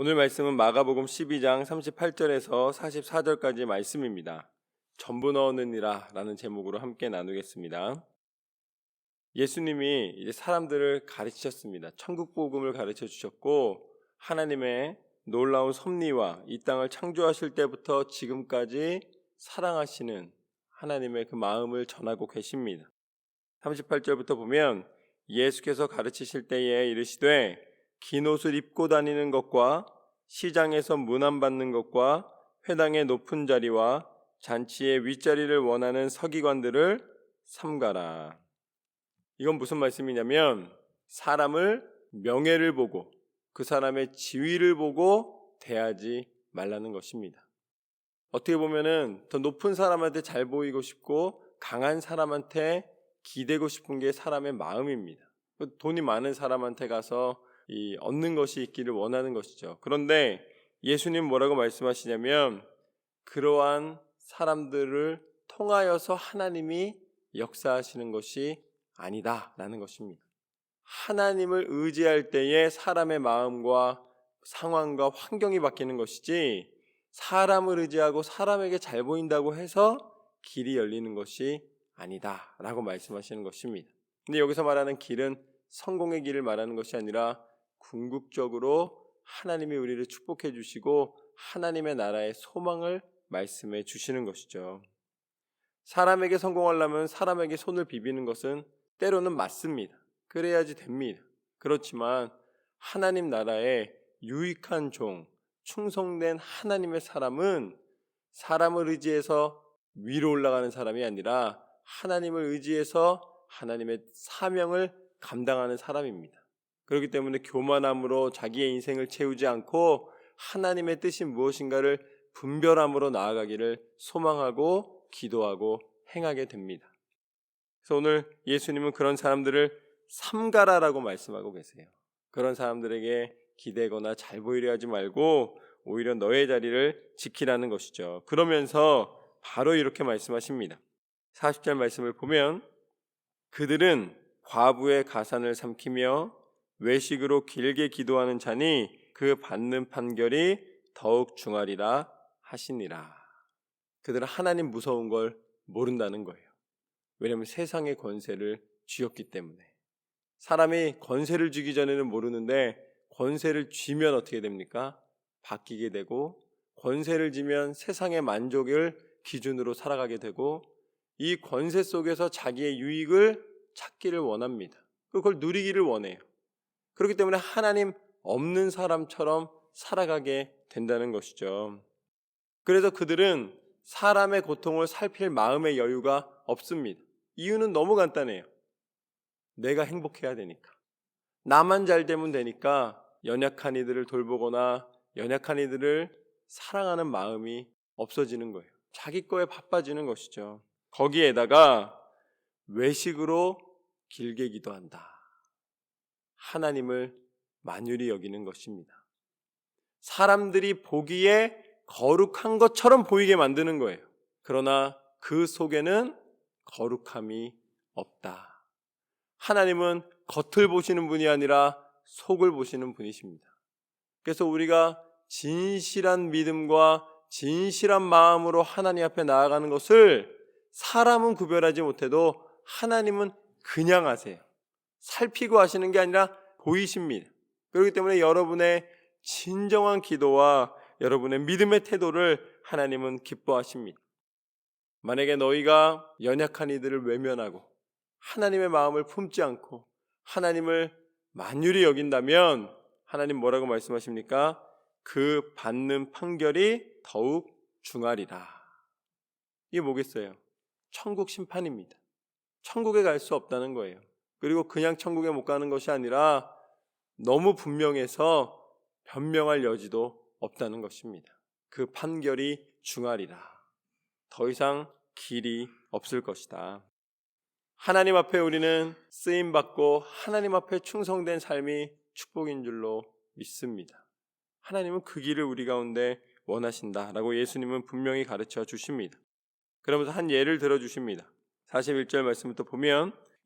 오늘 말씀은 마가복음 12장 38절에서 44절까지의 말씀입니다. 전부 넣느니라 라는 제목으로 함께 나누겠습니다. 예수님이 이제 사람들을 가르치셨습니다. 천국 복음을 가르쳐 주셨고 하나님의 놀라운 섭리와 이 땅을 창조하실 때부터 지금까지 사랑하시는 하나님의 그 마음을 전하고 계십니다. 38절부터 보면 예수께서 가르치실 때에 이르시되 긴 옷을 입고 다니는 것과 시장에서 문안 받는 것과 회당의 높은 자리와 잔치의 윗자리를 원하는 서기관들을 삼가라. 이건 무슨 말씀이냐면 사람을 명예를 보고 그 사람의 지위를 보고 대하지 말라는 것입니다. 어떻게 보면은 더 높은 사람한테 잘 보이고 싶고 강한 사람한테 기대고 싶은 게 사람의 마음입니다. 돈이 많은 사람한테 가서 이 얻는 것이 있기를 원하는 것이죠. 그런데 예수님 뭐라고 말씀하시냐면 그러한 사람들을 통하여서 하나님이 역사하시는 것이 아니다라는 것입니다. 하나님을 의지할 때에 사람의 마음과 상황과 환경이 바뀌는 것이지 사람을 의지하고 사람에게 잘 보인다고 해서 길이 열리는 것이 아니다라고 말씀하시는 것입니다. 근데 여기서 말하는 길은 성공의 길을 말하는 것이 아니라 궁극적으로 하나님이 우리를 축복해 주시고 하나님의 나라의 소망을 말씀해 주시는 것이죠. 사람에게 성공하려면 사람에게 손을 비비는 것은 때로는 맞습니다. 그래야지 됩니다. 그렇지만 하나님 나라의 유익한 종, 충성된 하나님의 사람은 사람을 의지해서 위로 올라가는 사람이 아니라 하나님을 의지해서 하나님의 사명을 감당하는 사람입니다. 그렇기 때문에 교만함으로 자기의 인생을 채우지 않고 하나님의 뜻이 무엇인가를 분별함으로 나아가기를 소망하고 기도하고 행하게 됩니다. 그래서 오늘 예수님은 그런 사람들을 삼가라라고 말씀하고 계세요. 그런 사람들에게 기대거나 잘 보이려 하지 말고 오히려 너의 자리를 지키라는 것이죠. 그러면서 바로 이렇게 말씀하십니다. 40절 말씀을 보면 그들은 과부의 가산을 삼키며 외식으로 길게 기도하는 자니 그 받는 판결이 더욱 중하리라 하시니라. 그들은 하나님 무서운 걸 모른다는 거예요. 왜냐하면 세상의 권세를 쥐었기 때문에. 사람이 권세를 쥐기 전에는 모르는데 권세를 쥐면 어떻게 됩니까? 바뀌게 되고 권세를 쥐면 세상의 만족을 기준으로 살아가게 되고 이 권세 속에서 자기의 유익을 찾기를 원합니다. 그걸 누리기를 원해요. 그렇기 때문에 하나님 없는 사람처럼 살아가게 된다는 것이죠. 그래서 그들은 사람의 고통을 살필 마음의 여유가 없습니다. 이유는 너무 간단해요. 내가 행복해야 되니까. 나만 잘 되면 되니까 연약한 이들을 돌보거나 연약한 이들을 사랑하는 마음이 없어지는 거예요. 자기 거에 바빠지는 것이죠. 거기에다가 외식으로 길게 기도한다. 하나님을 만유리 여기는 것입니다. 사람들이 보기에 거룩한 것처럼 보이게 만드는 거예요. 그러나 그 속에는 거룩함이 없다. 하나님은 겉을 보시는 분이 아니라 속을 보시는 분이십니다. 그래서 우리가 진실한 믿음과 진실한 마음으로 하나님 앞에 나아가는 것을 사람은 구별하지 못해도 하나님은 그냥 하세요. 살피고 하시는 게 아니라 보이십니다. 그렇기 때문에 여러분의 진정한 기도와 여러분의 믿음의 태도를 하나님은 기뻐하십니다. 만약에 너희가 연약한 이들을 외면하고 하나님의 마음을 품지 않고 하나님을 만유리 여긴다면 하나님 뭐라고 말씀하십니까? 그 받는 판결이 더욱 중하리라. 이게 뭐겠어요? 천국 심판입니다. 천국에 갈 수 없다는 거예요. 그리고 그냥 천국에 못 가는 것이 아니라 너무 분명해서 변명할 여지도 없다는 것입니다. 그 판결이 중하리라. 더 이상 길이 없을 것이다. 하나님 앞에 우리는 쓰임 받고 하나님 앞에 충성된 삶이 축복인 줄로 믿습니다. 하나님은 그 길을 우리 가운데 원하신다라고 예수님은 분명히 가르쳐 주십니다. 그러면서 한 예를 들어 주십니다. 41절 말씀부터 보면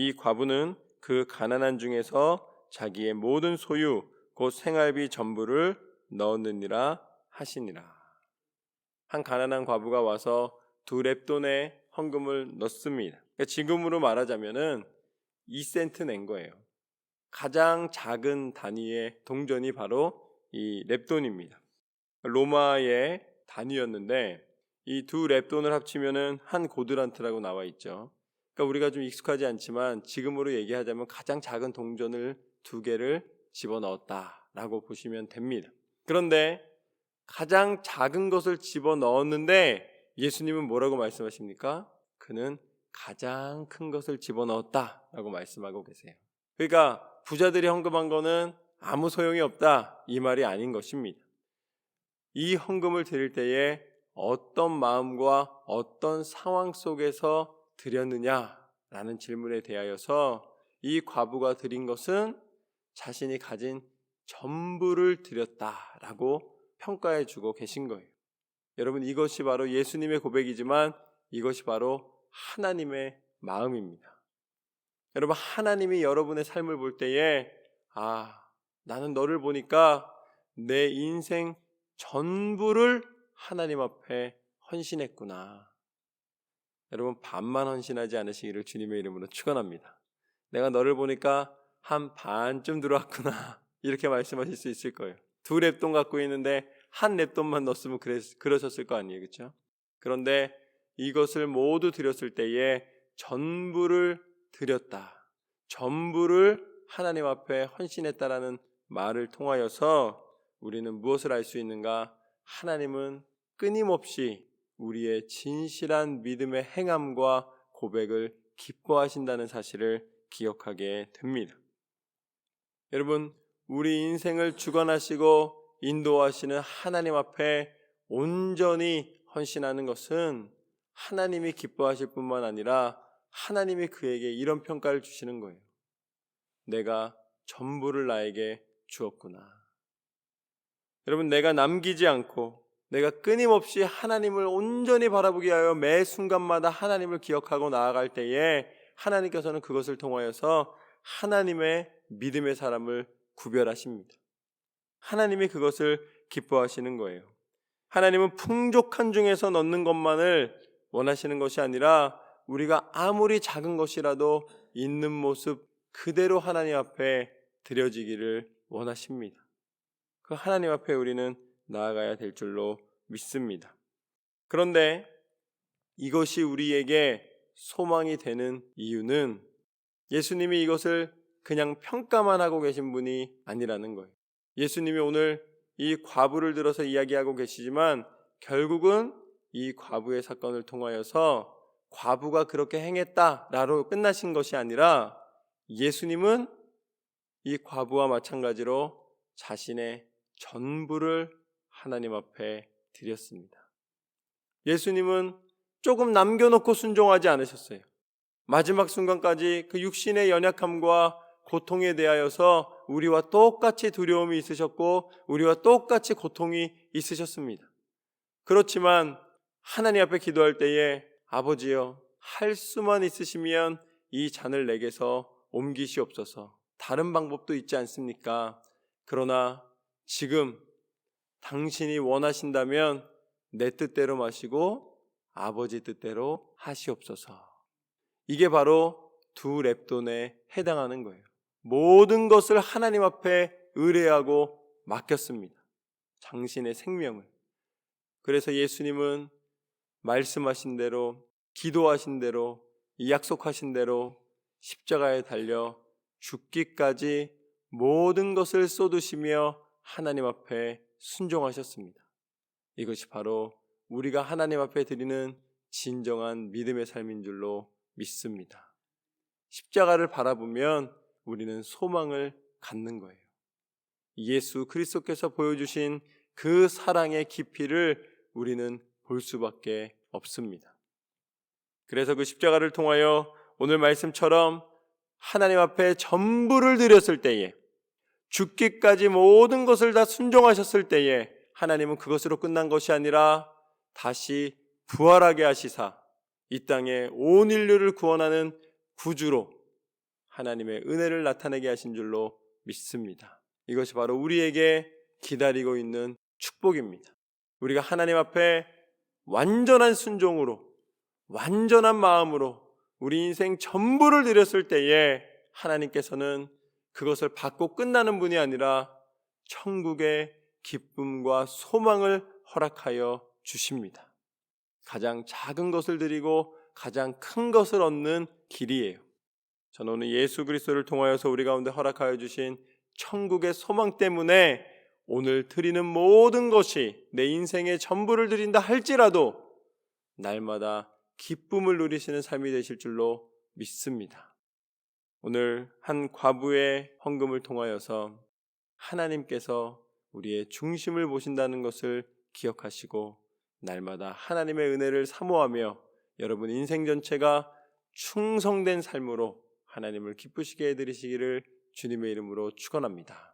이 과부는 그 가난한 중에서 자기의 모든 소유 곧 생활비 전부를 넣었느니라 하시니라. 한 가난한 과부가 와서 두 랩돈의 헌금을 넣습니다. 그러니까 지금으로 말하자면은 2센트 낸 거예요. 가장 작은 단위의 동전이 바로 이 랩돈입니다. 로마의 단위였는데 이 두 랩돈을 합치면은 한 고드란트라고 나와 있죠. 그러니까 우리가 좀 익숙하지 않지만 지금으로 얘기하자면 가장 작은 동전을 두 개를 집어 넣었다라고 보시면 됩니다. 그런데 가장 작은 것을 집어 넣었는데 예수님은 뭐라고 말씀하십니까? 그는 가장 큰 것을 집어 넣었다라고 말씀하고 계세요. 그러니까 부자들이 헌금한 거는 아무 소용이 없다 이 말이 아닌 것입니다. 이 헌금을 드릴 때에 어떤 마음과 어떤 상황 속에서 드렸느냐라는 질문에 대하여서 이 과부가 드린 것은 자신이 가진 전부를 드렸다라고 평가해 주고 계신 거예요. 여러분 이것이 바로 예수님의 고백이지만 이것이 바로 하나님의 마음입니다. 여러분 하나님이 여러분의 삶을 볼 때에 아 나는 너를 보니까 내 인생 전부를 하나님 앞에 헌신했구나. 여러분 반만 헌신하지 않으시기를 주님의 이름으로 축원합니다. 내가 너를 보니까 한 반쯤 들어왔구나. 이렇게 말씀하실 수 있을 거예요. 두 랩돈 갖고 있는데 한 랩돈만 넣었으면 그랬, 그러셨을 거 아니에요. 그렇죠? 그런데 이것을 모두 드렸을 때에 전부를 드렸다. 전부를 하나님 앞에 헌신했다라는 말을 통하여서 우리는 무엇을 알 수 있는가? 하나님은 끊임없이 우리의 진실한 믿음의 행함과 고백을 기뻐하신다는 사실을 기억하게 됩니다. 여러분, 우리 인생을 주관하시고 인도하시는 하나님 앞에 온전히 헌신하는 것은 하나님이 기뻐하실 뿐만 아니라 하나님이 그에게 이런 평가를 주시는 거예요. 내가 전부를 나에게 주었구나. 여러분, 내가 남기지 않고 내가 끊임없이 하나님을 온전히 바라보게 하여 매 순간마다 하나님을 기억하고 나아갈 때에 하나님께서는 그것을 통하여서 하나님의 믿음의 사람을 구별하십니다. 하나님이 그것을 기뻐하시는 거예요. 하나님은 풍족한 중에서 넣는 것만을 원하시는 것이 아니라 우리가 아무리 작은 것이라도 있는 모습 그대로 하나님 앞에 드려지기를 원하십니다. 그 하나님 앞에 우리는 나아가야 될 줄로 믿습니다. 그런데 이것이 우리에게 소망이 되는 이유는 예수님이 이것을 그냥 평가만 하고 계신 분이 아니라는 거예요. 예수님이 오늘 이 과부를 들어서 이야기하고 계시지만 결국은 이 과부의 사건을 통하여서 과부가 그렇게 행했다라로 끝나신 것이 아니라 예수님은 이 과부와 마찬가지로 자신의 전부를 하나님 앞에 드렸습니다. 예수님은 조금 남겨놓고 순종하지 않으셨어요. 마지막 순간까지 그 육신의 연약함과 고통에 대하여서 우리와 똑같이 두려움이 있으셨고 우리와 똑같이 고통이 있으셨습니다. 그렇지만 하나님 앞에 기도할 때에 아버지여 할 수만 있으시면 이 잔을 내게서 옮기시옵소서. 다른 방법도 있지 않습니까? 그러나 지금 당신이 원하신다면 내 뜻대로 마시고 아버지 뜻대로 하시옵소서. 이게 바로 두 랩돈에 해당하는 거예요. 모든 것을 하나님 앞에 의뢰하고 맡겼습니다. 당신의 생명을. 그래서 예수님은 말씀하신 대로, 기도하신 대로, 약속하신 대로 십자가에 달려 죽기까지 모든 것을 쏟으시며 하나님 앞에 순종하셨습니다. 이것이 바로 우리가 하나님 앞에 드리는 진정한 믿음의 삶인 줄로 믿습니다. 십자가를 바라보면 우리는 소망을 갖는 거예요. 예수 그리스도께서 보여주신 그 사랑의 깊이를 우리는 볼 수밖에 없습니다. 그래서 그 십자가를 통하여 오늘 말씀처럼 하나님 앞에 전부를 드렸을 때에 죽기까지 모든 것을 다 순종하셨을 때에 하나님은 그것으로 끝난 것이 아니라 다시 부활하게 하시사 이 땅에 온 인류를 구원하는 구주로 하나님의 은혜를 나타내게 하신 줄로 믿습니다. 이것이 바로 우리에게 기다리고 있는 축복입니다. 우리가 하나님 앞에 완전한 순종으로, 완전한 마음으로 우리 인생 전부를 드렸을 때에 하나님께서는 그것을 받고 끝나는 분이 아니라 천국의 기쁨과 소망을 허락하여 주십니다. 가장 작은 것을 드리고 가장 큰 것을 얻는 길이에요. 저는 오늘 예수 그리스도를 통하여서 우리 가운데 허락하여 주신 천국의 소망 때문에 오늘 드리는 모든 것이 내 인생의 전부를 드린다 할지라도 날마다 기쁨을 누리시는 삶이 되실 줄로 믿습니다. 오늘 한 과부의 헌금을 통하여서 하나님께서 우리의 중심을 보신다는 것을 기억하시고 날마다 하나님의 은혜를 사모하며 여러분 인생 전체가 충성된 삶으로 하나님을 기쁘시게 해드리시기를 주님의 이름으로 축원합니다.